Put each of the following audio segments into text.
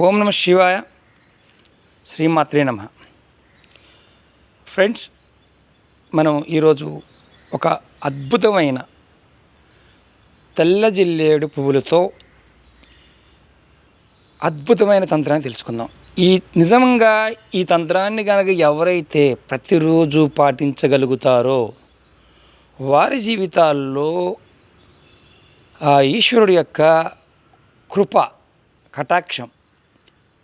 ఓం నమ శివాయ. శ్రీమాత్రే నమ. ఫ్రెండ్స్ మనం ఈరోజు ఒక అద్భుతమైన తెల్ల జిల్లేడు పువ్వులతో అద్భుతమైన తంత్రాన్ని తెలుసుకుందాం. ఈ నిజంగా ఈ తంత్రాన్ని కనుక ఎవరైతే ప్రతిరోజు పాటించగలుగుతారో వారి జీవితాల్లో ఆ ఈశ్వరుడు యొక్క కృప కటాక్షం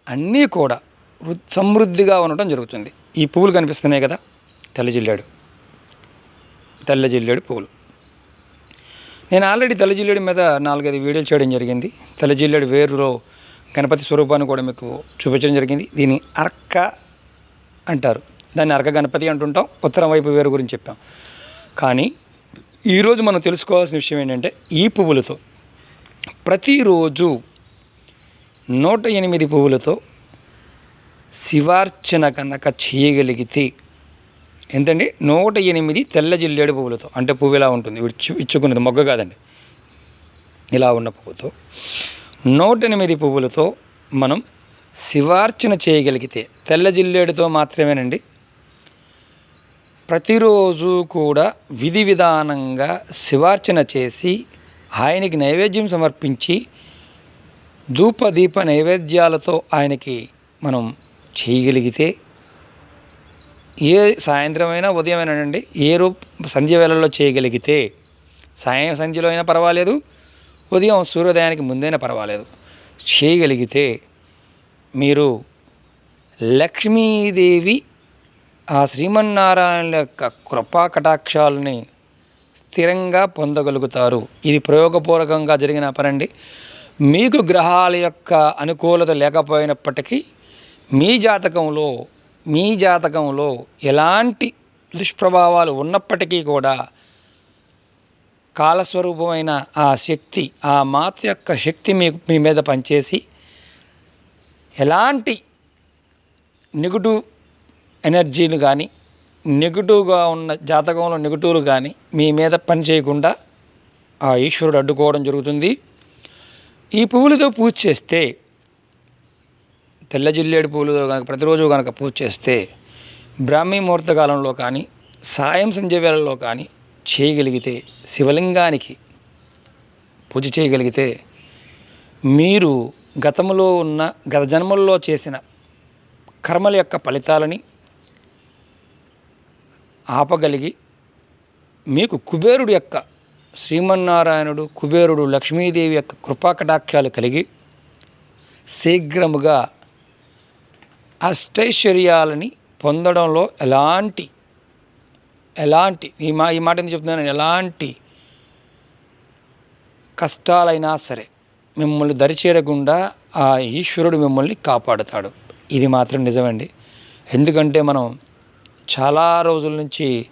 అన్నీ కూడా వృ- సమృద్ధిగా ఉండటం జరుగుతుంది. ఈ పువ్వులు కనిపిస్తున్నాయి కదా? తెల్లజిల్లాడు తెల్లజిల్లాడు పువ్వులు. నేను ఆల్రెడీ తెల్లజిల్లాడు మీద నాలుగైదు వీడియోలు చేయడం జరిగింది. తెల్లజిల్లాడు వేరులో గణపతి స్వరూపాన్ని కూడా మీకు చూపించడం జరిగింది. దీన్ని అర్క అంటారు. దాన్ని అర్క గణపతి అంటుంటాం. ఉత్తరం వైపు వేరు గురించి చెప్పాం. కానీ ఈరోజు మనం తెలుసుకోవాల్సిన విషయం ఏంటంటే ఈ పువ్వులతో ప్రతిరోజు నూట ఎనిమిది పువ్వులతో శివార్చన కనుక చేయగలిగితే ఎంతండి? నూట ఎనిమిది తెల్ల జిల్లేడు పువ్వులతో. అంటే పువ్వు ఇలా ఉంటుంది? విచ్చు ఇచ్చుకున్నది మొగ్గ కాదండి. ఇలా ఉన్న పువ్వుతో. నూట ఎనిమిది పువ్వులతో మనం శివార్చన చేయగలిగితే తెల్ల జిల్లేడుతో మాత్రమేనండి. ప్రతిరోజు కూడా విధి విధానంగా శివార్చన చేసి ఆయనకి నైవేద్యం సమర్పించి ధూప దీప నైవేద్యాలతో ఆయనకి మనం చేయగలిగితే ఏ సాయంత్రం అయినా ఉదయం ఏ రూప సంధ్య వేళల్లో చేయగలిగితే సాయం సంధ్యలో అయినా పర్వాలేదు ఉదయం సూర్యోదయానికి ముందైనా పర్వాలేదు. చేయగలిగితే మీరు లక్ష్మీదేవి ఆ శ్రీమన్నారాయణ యొక్క కృపా కటాక్షాలని స్థిరంగా పొందగలుగుతారు. ఇది ప్రయోగపూర్వకంగా జరిగిన పనండి. మీకు గ్రహాల యొక్క అనుకూలత లేకపోయినప్పటికీ మీ జాతకంలో మీ జాతకంలో ఎలాంటి దుష్ప్రభావాలు ఉన్నప్పటికీ కూడా కాలస్వరూపమైన ఆ శక్తి ఆ మాత యొక్క శక్తి మీకు మీ మీద పనిచేసి ఎలాంటి నెగిటివ్ ఎనర్జీలు కానీ నెగిటివ్గా ఉన్న జాతకంలో నెగిటివ్లు కానీ మీ మీద పని చేయకుండా ఆ ఈశ్వరుడు అడ్డుకోవడం జరుగుతుంది. ఈ పువ్వులతో పూజ చేస్తే తెల్ల జిల్లేడు పువ్వులతో కనుక ప్రతిరోజు కనుక పూజ చేస్తే బ్రాహ్మీ ముహూర్త కాలంలో కానీ సాయం సంధ్య వేళల్లో కానీ చేయగలిగితే శివలింగానికి పూజ చేయగలిగితే మీరు గతంలో ఉన్న గత జన్మల్లో చేసిన కర్మల యొక్క ఫలితాలని ఆపగలిగి మీకు కుబేరుడు యొక్క శ్రీమన్నారాయణుడు కుబేరుడు లక్ష్మీదేవి యొక్క కృపాకటాఖ్యాలు కలిగి శీఘ్రముగా అష్టైశ్వర్యాలని పొందడంలో ఎలాంటి ఎలాంటి ఈ మా ఈ మాట ఎందుకు చెప్తున్నాను ఎలాంటి కష్టాలైనా సరే మిమ్మల్ని దరిచేరకుండా ఆ ఈశ్వరుడు మిమ్మల్ని కాపాడుతాడు. ఇది మాత్రం నిజమండి. ఎందుకంటే మనం చాలా రోజుల నుంచి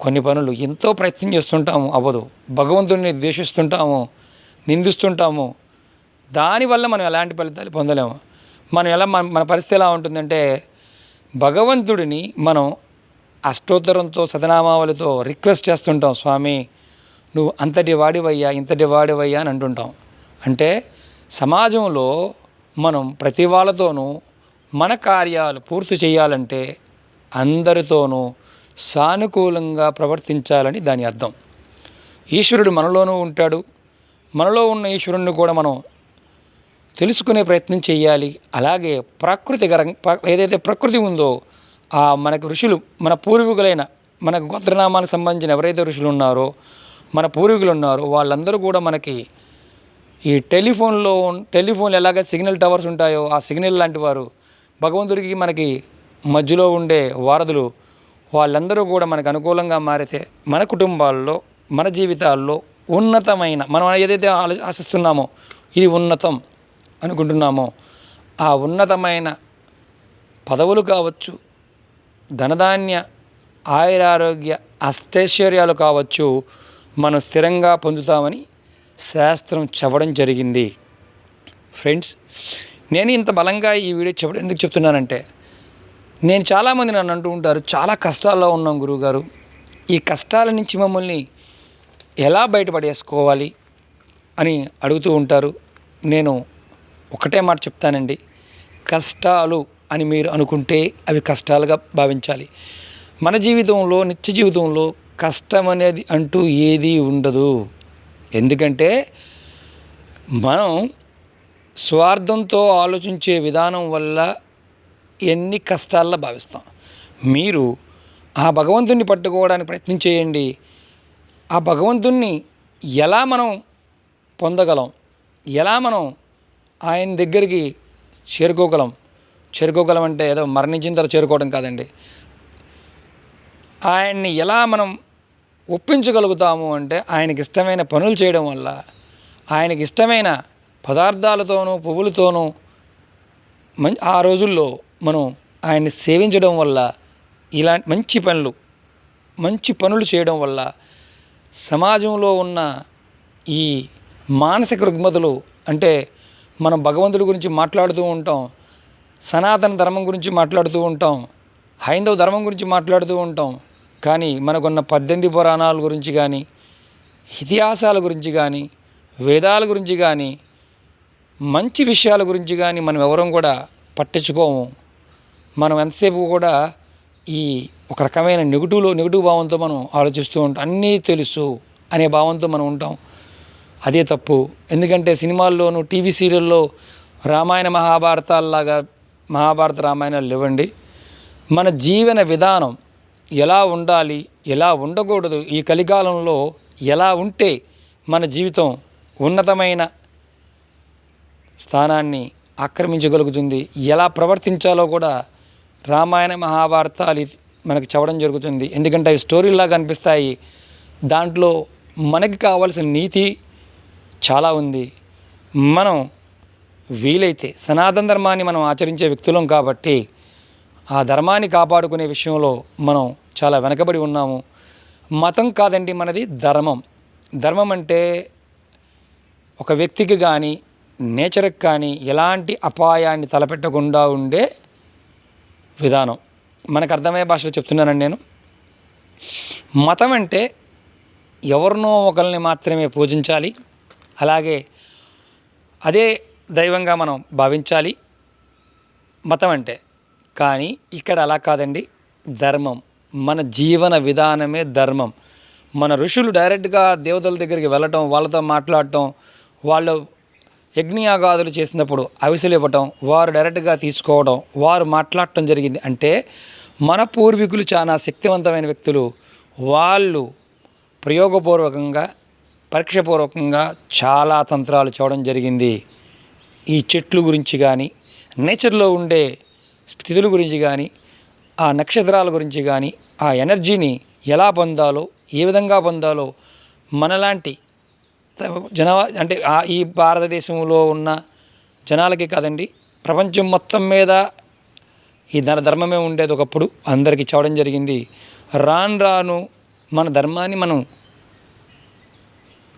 కొన్ని పనులు ఎంతో ప్రయత్నం చేస్తుంటాము. అవ్వదు. భగవంతుడిని ద్వేషిస్తుంటాము. నిందిస్తుంటాము. దానివల్ల మనం ఎలాంటి ఫలితాలు పొందలేము. మనం ఎలా మన మన పరిస్థితి ఎలా ఉంటుందంటే భగవంతుడిని మనం అష్టోత్తరంతో సదనామావళితో రిక్వెస్ట్ చేస్తుంటాం. స్వామి నువ్వు అంతటి వాడివయ్యా ఇంతటి వాడివయ్యా అని అంటుంటాం. అంటే సమాజంలో మనం ప్రతి వాళ్ళతోనూ మన కార్యాలు పూర్తి చేయాలంటే అందరితోనూ సానుకూలంగా ప్రవర్తించాలని దాని అర్థం. ఈశ్వరుడు మనలోనూ ఉంటాడు. మనలో ఉన్న ఈశ్వరుణ్ణి కూడా మనం తెలుసుకునే ప్రయత్నం చేయాలి. అలాగే ప్రకృతి ఏదైతే ప్రకృతి ఉందో ఆ మనకు ఋషులు మన పూర్వీకులైన మన గోత్రనామాలకు సంబంధించిన ఎవరైతే ఋషులు ఉన్నారో మన పూర్వీకులు ఉన్నారో వాళ్ళందరూ కూడా మనకి ఈ టెలిఫోన్లో టెలిఫోన్లు ఎలాగ సిగ్నల్ టవర్స్ ఉంటాయో ఆ సిగ్నల్ లాంటి వారు భగవంతుడికి మనకి మధ్యలో ఉండే వారధులు వాళ్ళందరూ కూడా మనకు అనుకూలంగా మారితే మన కుటుంబాల్లో మన జీవితాల్లో ఉన్నతమైన మనం ఏదైతే ఆలో- ఆశిస్తున్నామో ఇది ఉన్నతం అనుకుంటున్నామో ఆ ఉన్నతమైన పదవులు కావచ్చు ధనధాన్య ఆయురారోగ్య అష్టైశ్వర్యాలు కావచ్చు మనం స్థిరంగా పొందుతామని శాస్త్రం చెప్పడం జరిగింది. ఫ్రెండ్స్ నేను ఇంత బలంగా ఈ వీడియో చెప్పడం ఎందుకు చెప్తున్నానంటే నేను చాలామంది నన్ను అంటూ ఉంటారు చాలా కష్టాల్లో ఉన్నాం గురువుగారు. ఈ కష్టాల నుంచి మమ్మల్ని ఎలా బయటపడేసుకోవాలి? అని అడుగుతూ ఉంటారు. నేను ఒకటే మాట చెప్తానండి కష్టాలు అని మీరు అనుకుంటే అవి కష్టాలుగా భావించాలి. మన జీవితంలో నిత్య జీవితంలో కష్టం అనేది అంటూ ఏదీ ఉండదు. ఎందుకంటే మనం స్వార్థంతో ఆలోచించే విధానం వల్ల ఎన్ని కష్టాల్లో భావిస్తాం. మీరు ఆ భగవంతుణ్ణి పట్టుకోవడానికి ప్రయత్నం చేయండి. ఆ భగవంతుణ్ణి ఎలా మనం పొందగలం? ఎలా మనం ఆయన దగ్గరికి చేరుకోగలం? చేరుకోగలం అంటే ఏదో మరణించిన తర్వాత చేరుకోవడం కాదండి. ఆయన్ని ఎలా మనం ఒప్పించగలుగుతాము అంటే ఆయనకి ఇష్టమైన పనులు చేయడం వల్ల ఆయనకి ఇష్టమైన పదార్థాలతోనూ పువ్వులతోనూ మంచి ఆ రోజుల్లో మనం ఆయన్ని సేవించడం వల్ల ఇలాంటి మంచి పనులు మంచి పనులు చేయడం వల్ల సమాజంలో ఉన్న ఈ మానసిక రుగ్మతలు అంటే మనం భగవంతుడి గురించి మాట్లాడుతూ ఉంటాం సనాతన ధర్మం గురించి మాట్లాడుతూ ఉంటాం హైందవ ధర్మం గురించి మాట్లాడుతూ ఉంటాం కానీ మనకున్న పద్దెనిమిది పురాణాల గురించి కానీ ఇతిహాసాల గురించి కానీ వేదాల గురించి కానీ మంచి విషయాల గురించి కానీ మనం ఎవరం కూడా పట్టించుకోము. మనం ఎంతసేపు కూడా ఈ ఒక రకమైన నెగిటివ్లో నెగిటివ్ భావంతో మనం ఆలోచిస్తూ ఉంటాం. అన్నీ తెలుసు అనే భావంతో మనం ఉంటాం. అదే తప్పు. ఎందుకంటే సినిమాల్లోనూ టీవీ సీరియల్లో రామాయణ మహాభారతాల్లాగా మహాభారత రామాయణాలు ఇవ్వండి మన జీవన విధానం ఎలా ఉండాలి ఎలా ఉండకూడదు ఈ కలికాలంలో ఎలా ఉంటే మన జీవితం ఉన్నతమైన స్థానాన్ని ఆక్రమించగలుగుతుంది ఎలా ప్రవర్తించాలో కూడా రామాయణ మహాభారతాలు మనకి చెప్పడం జరుగుతుంది. ఎందుకంటే అవి స్టోరీలాగా అనిపిస్తాయి దాంట్లో మనకి కావాల్సిన నీతి చాలా ఉంది. మనం వీలైతే సనాతన ధర్మాన్ని మనం ఆచరించే వ్యక్తులం కాబట్టి ఆ ధర్మాన్ని కాపాడుకునే విషయంలో మనం చాలా వెనకబడి ఉన్నాము. మతం కాదండి మనది ధర్మం. ధర్మం అంటే ఒక వ్యక్తికి కానీ నేచర్కి కానీ ఎలాంటి అపాయాన్ని తలపెట్టకుండా ఉండే విధానం. మనకు అర్థమయ్యే భాషలో చెప్తున్నానండి నేను. మతం అంటే ఎవరినో ఒకరిని మాత్రమే పూజించాలి. అలాగే అదే దైవంగా మనం భావించాలి. మతం అంటే. కానీ ఇక్కడ అలా కాదండి. ధర్మం. మన జీవన విధానమే ధర్మం. మన ఋషులు డైరెక్ట్గా దేవతల దగ్గరికి వెళ్ళటం వాళ్ళతో మాట్లాడటం వాళ్ళు యజ్ఞయాగాదులు చేసినప్పుడు అవిసలు ఇవ్వటం వారు డైరెక్ట్గా తీసుకోవడం వారు మాట్లాడటం జరిగింది. అంటే మన పూర్వీకులు చాలా శక్తివంతమైన వ్యక్తులు. వాళ్ళు ప్రయోగపూర్వకంగా పరీక్షపూర్వకంగా చాలా తంత్రాలు చూడడం జరిగింది. ఈ చెట్లు గురించి కానీ నేచర్లో ఉండే స్థితుల గురించి కానీ ఆ నక్షత్రాల గురించి కానీ ఆ ఎనర్జీని ఎలా పొందాలో ఏ విధంగా పొందాలో మనలాంటి జన అంటే ఈ భారతదేశంలో ఉన్న జనాలకి కాదండి ప్రపంచం మొత్తం మీద ఈ ధన ధర్మమే ఉండేది ఒకప్పుడు. అందరికీ చెప్పడం జరిగింది రాను రాను మన ధర్మాన్ని మనం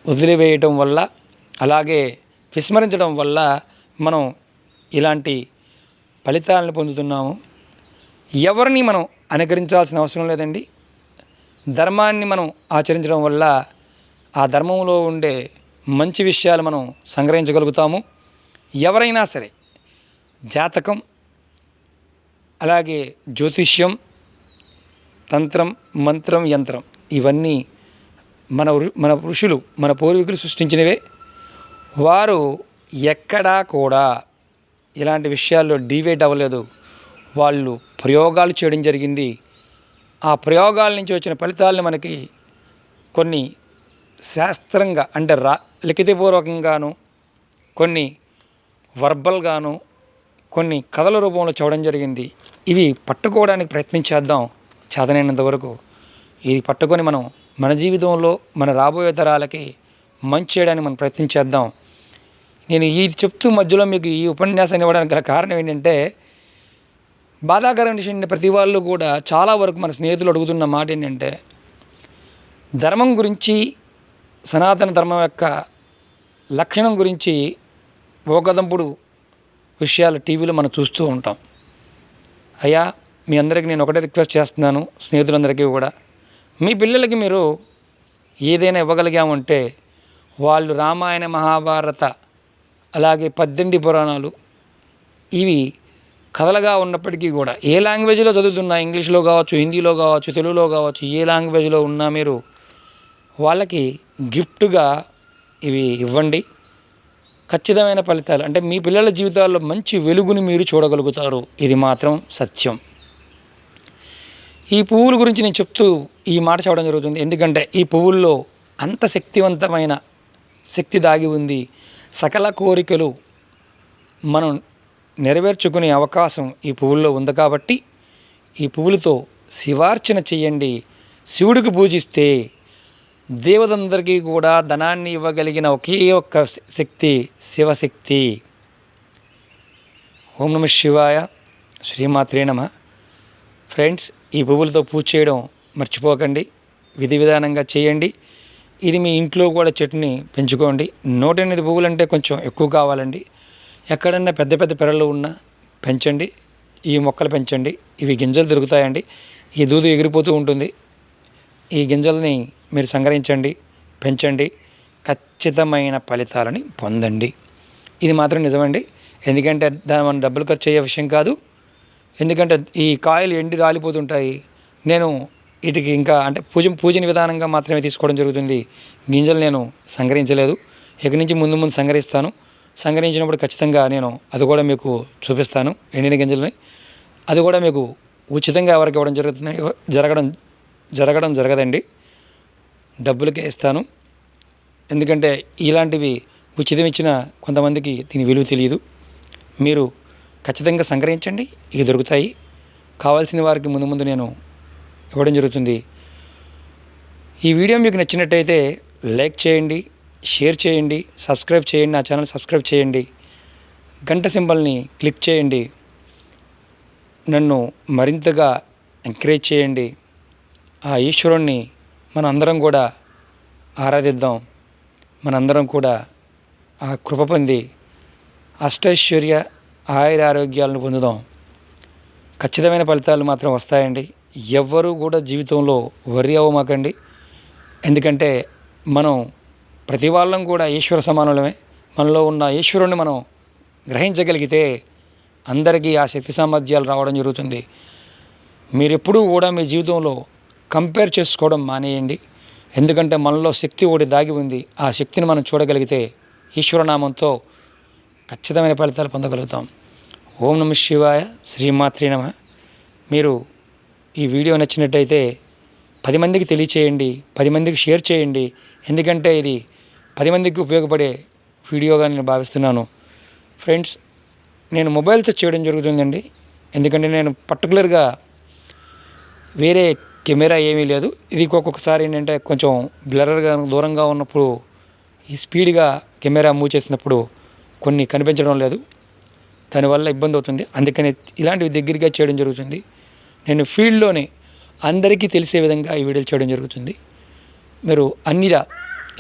వదిలివేయటం వల్ల అలాగే విస్మరించడం వల్ల మనం ఇలాంటి ఫలితాలను పొందుతున్నాము. ఎవరిని మనం అనుకరించాల్సిన అవసరం లేదండి. ధర్మాన్ని మనం ఆచరించడం వల్ల ఆ ధర్మంలో ఉండే మంచి విషయాలు మనం సంగ్రహించగలుగుతాము. ఎవరైనా సరే జాతకం అలాగే జ్యోతిష్యం తంత్రం మంత్రం యంత్రం ఇవన్నీ మన ఋ- మన ఋషులు మన పూర్వీకులు సృష్టించినవే. వారు ఎక్కడా కూడా ఇలాంటి విషయాల్లో డివేట్ అవ్వలేదు. వాళ్ళు ప్రయోగాలు చేయడం జరిగింది. ఆ ప్రయోగాల నుంచి వచ్చిన ఫలితాలను మనకి కొన్ని శాస్త్రంగా అంటే రా లిఖితపూర్వకంగాను కొన్ని వర్బల్గాను కొన్ని కథల రూపంలో చూడడం జరిగింది. ఇవి పట్టుకోవడానికి ప్రయత్నించేద్దాం చేతనైనంత వరకు. ఇది పట్టుకొని మనం మన జీవితంలో మన రాబోయే తరాలకి మంచి చేయడానికి మనం ప్రయత్నించేద్దాం నేను ఇది చెప్తూ మధ్యలో మీకు ఈ ఉపన్యాసాన్ని ఇవ్వడానికి గల కారణం ఏంటంటే బాధాకరమైన విషయం ప్రతి వాళ్ళు కూడా చాలా వరకు మన స్నేహితులు అడుగుతున్న మాట ఏంటంటే ధర్మం గురించి సనాతన ధర్మం యొక్క లక్షణం గురించి ఓకదంపుడు విషయాలు టీవీలో మనం చూస్తూ ఉంటాం. అయ్యా మీ అందరికీ నేను ఒకటే రిక్వెస్ట్ చేస్తున్నాను స్నేహితులందరికీ కూడా. మీ పిల్లలకి మీరు ఏదైనా ఇవ్వగలిగామంటే వాళ్ళు రామాయణ మహాభారత అలాగే పద్దెనిమిది పురాణాలు ఇవి కథలుగా ఉన్నప్పటికీ కూడా ఏ లాంగ్వేజ్లో చదువుతున్నా ఇంగ్లీష్లో కావచ్చు హిందీలో కావచ్చు తెలుగులో కావచ్చు ఏ లాంగ్వేజ్లో ఉన్నా మీరు వాళ్ళకి గిఫ్ట్గా ఇవి ఇవ్వండి. ఖచ్చితమైన ఫలితాలు. అంటే మీ పిల్లల జీవితాల్లో మంచి వెలుగుని మీరు చూడగలుగుతారు. ఇది మాత్రం సత్యం. ఈ పువ్వుల గురించి నేను చెప్తూ ఈ మాట చెప్పడం జరుగుతుంది. ఎందుకంటే ఈ పువ్వుల్లో అంత శక్తివంతమైన శక్తి దాగి ఉంది. సకల కోరికలు మనం నెరవేర్చుకునే అవకాశం ఈ పువ్వుల్లో ఉంది కాబట్టి ఈ పువ్వులతో శివార్చన చేయండి. శివుడికి పూజిస్తే దేవతందరికీ కూడా ధనాన్ని ఇవ్వగలిగిన ఒకే ఒక్క శక్తి శివశక్తి. ఓం నమ శివాయ. శ్రీమాత్రే నమ. ఫ్రెండ్స్ ఈ పువ్వులతో పూజ చేయడం మర్చిపోకండి. విధి విధానంగా చేయండి. ఇది మీ ఇంట్లో కూడా చెట్టుని పెంచుకోండి. నూట ఎనిమిది పువ్వులు అంటే కొంచెం ఎక్కువ కావాలండి. ఎక్కడన్నా పెద్ద పెద్ద పెరళ్ళు ఉన్నా పెంచండి. ఈ మొక్కలు పెంచండి. ఇవి గింజలు దొరుకుతాయండి. ఈ దూదు ఎగిరిపోతూ ఉంటుంది. ఈ గింజల్ని మీరు సంగ్రహించండి పెంచండి ఖచ్చితమైన ఫలితాలని పొందండి. ఇది మాత్రం నిజమండి. ఎందుకంటే దాని మనం డబ్బులు ఖర్చు అయ్యే విషయం కాదు. ఎందుకంటే ఈ కాయలు ఎండి రాలిపోతుంటాయి. నేను వీటికి ఇంకా అంటే పూజ పూజని విధానంగా మాత్రమే తీసుకోవడం జరుగుతుంది. గింజలు నేను సంగ్రహించలేదు. ఇక్కడి నుంచి ముందు ముందు సంగ్రహిస్తాను. సంగ్రహించినప్పుడు ఖచ్చితంగా నేను అది కూడా మీకు చూపిస్తాను ఎండిన గింజలని. అది కూడా మీకు ఉచితంగా ఎవరికి ఇవ్వడం జరుగుతుంది జరగడం జరగడం జరగదండి. డబ్బులకే ఇస్తాను. ఎందుకంటే ఇలాంటివి ఉచితం ఇచ్చిన కొంతమందికి దీని విలువ తెలియదు. మీరు ఖచ్చితంగా సంగ్రహించండి. ఇవి దొరుకుతాయి. కావాల్సిన వారికి ముందు ముందు నేను ఇవ్వడం జరుగుతుంది. ఈ వీడియో మీకు నచ్చినట్టయితే లైక్ చేయండి షేర్ చేయండి సబ్స్క్రైబ్ చేయండి నా ఛానల్ సబ్స్క్రైబ్ చేయండి. గంట సింబల్ని క్లిక్ చేయండి. నన్ను మరింతగా ఎంకరేజ్ చేయండి. ఆ ఈశ్వరుణ్ణి మనందరం కూడా ఆరాధిద్దాం. మనందరం కూడా ఆ కృప పొంది అష్టైశ్వర్య ఆయుర ఆరోగ్యాలను పొందుదాం. ఖచ్చితమైన ఫలితాలు మాత్రం వస్తాయండి. ఎవ్వరూ కూడా జీవితంలో వరి అవ్వమాకండి. ఎందుకంటే మనం ప్రతి వాళ్ళం కూడా ఈశ్వర సమానులమే. మనలో ఉన్న ఈశ్వరుణ్ణి మనం గ్రహించగలిగితే అందరికీ ఆ శక్తి సామర్థ్యాలు రావడం జరుగుతుంది. మీరెప్పుడూ కూడా మీ జీవితంలో కంపేర్ చేసుకోవడం మానేయండి. ఎందుకంటే మనలో శక్తి ఒకటి దాగి ఉంది. ఆ శక్తిని మనం చూడగలిగితే ఈశ్వరనామంతో ఖచ్చితమైన ఫలితాలు పొందగలుగుతాం. ఓం నమ శివాయ శ్రీమాత్రి నమ. మీరు ఈ వీడియో నచ్చినట్టయితే పది మందికి తెలియచేయండి పది మందికి షేర్ చేయండి. ఎందుకంటే ఇది పది మందికి ఉపయోగపడే వీడియోగా నేను భావిస్తున్నాను. ఫ్రెండ్స్ నేను మొబైల్తో చేయడం జరుగుతుందండి. ఎందుకంటే నేను పర్టికులర్గా వేరే కెమెరా ఏమీ లేదు. ఇది ఒక్కొక్కసారి ఏంటంటే కొంచెం బ్లర్గా దూరంగా ఉన్నప్పుడు ఈ స్పీడ్గా కెమెరా మూవ్ చేసినప్పుడు కొన్ని కనిపించడం లేదు. దానివల్ల ఇబ్బంది అవుతుంది. అందుకని ఇలాంటివి దగ్గరగా చేయడం జరుగుతుంది. నేను ఫీల్డ్లోనే అందరికీ తెలిసే విధంగా ఈ వీడియోలు చేయడం జరుగుతుంది. మీరు అన్నిదా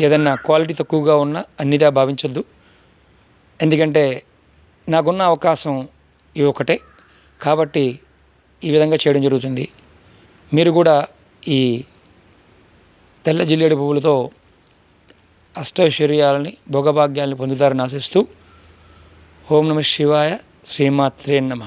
ఏదన్నా క్వాలిటీ తక్కువగా ఉన్నా అన్నిదా భావించొద్దు. ఎందుకంటే నాకున్న అవకాశం ఇవి ఒకటే కాబట్టి ఈ విధంగా చేయడం జరుగుతుంది. మీరు కూడా ఈ తెల్ల జిల్లేడు పువ్వులతో అష్టైశ్వర్యాలని భోగభాగ్యాలని పొందుతారని ఆశిస్తూ ఓం నమ శివాయ శ్రీమాత్రే నమ.